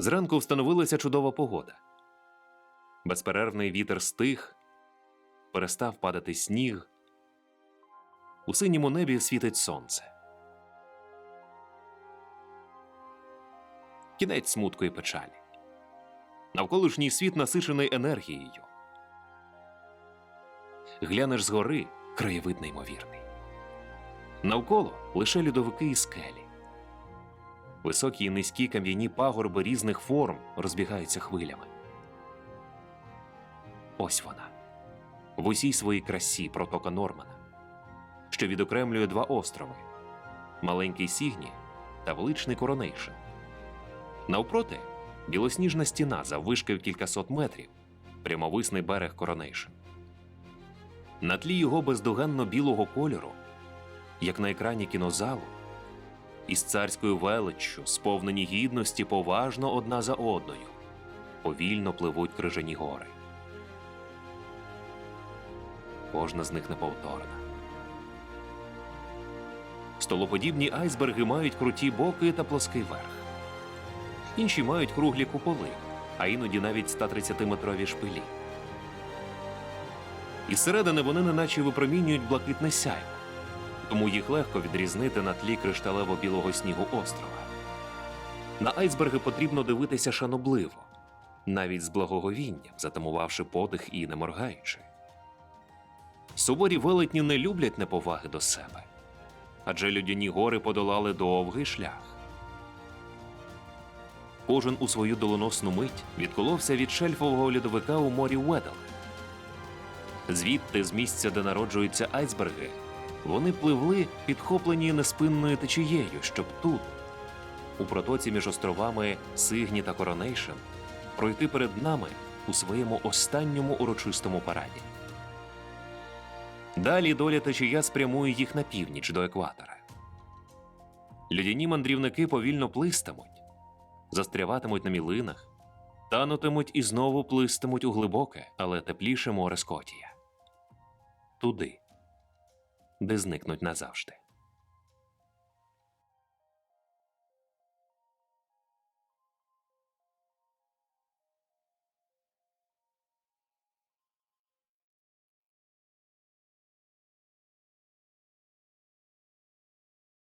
Зранку встановилася чудова погода. Безперервний вітер стих, перестав падати сніг. У синьому небі світить сонце. Кінець смутку і печалі. Навколишній світ насичений енергією. Глянеш згори краєвид неймовірний. Навколо лише льодовики і скелі. Високі і низькі кам'яні пагорби різних форм розбігаються хвилями. Ось вона, в усій своїй красі протока Нормана, що відокремлює два острови маленький Сігні та величний Коронейшн. Навпроти білосніжна стіна заввишки в кількасот метрів, прямовисний берег Коронейшн. На тлі його бездоганно білого кольору, як на екрані кінозалу, із царською величчю, сповнені гідності поважно одна за одною, повільно пливуть крижані гори. Кожна з них неповторна. Столоподібні айсберги мають круті боки та плоский верх. Інші мають круглі куполи, а іноді навіть 130-метрові шпилі. Із середини вони неначе випромінюють блакитне сяйво тому їх легко відрізнити на тлі кришталево-білого снігу острова. На айсберги потрібно дивитися шанобливо, навіть з благоговінням, затамувавши подих і не моргаючи. Суворі велетні не люблять неповаги до себе, адже людяні гори подолали довгий шлях. Кожен у свою доленосну мить відколовся від шельфового льодовика у морі Уедел. Звідти, з місця, де народжуються айсберги, вони пливли, підхоплені неспинною течією, щоб тут, у протоці між островами Сигні та Коронейшн, пройти перед нами у своєму останньому урочистому параді. Далі доля течія спрямує їх на північ до екватора. Людяні мандрівники повільно плистимуть, застряватимуть на мілинах, танутимуть і знову плистимуть у глибоке, але тепліше море Скотія. Туди де зникнуть назавжди.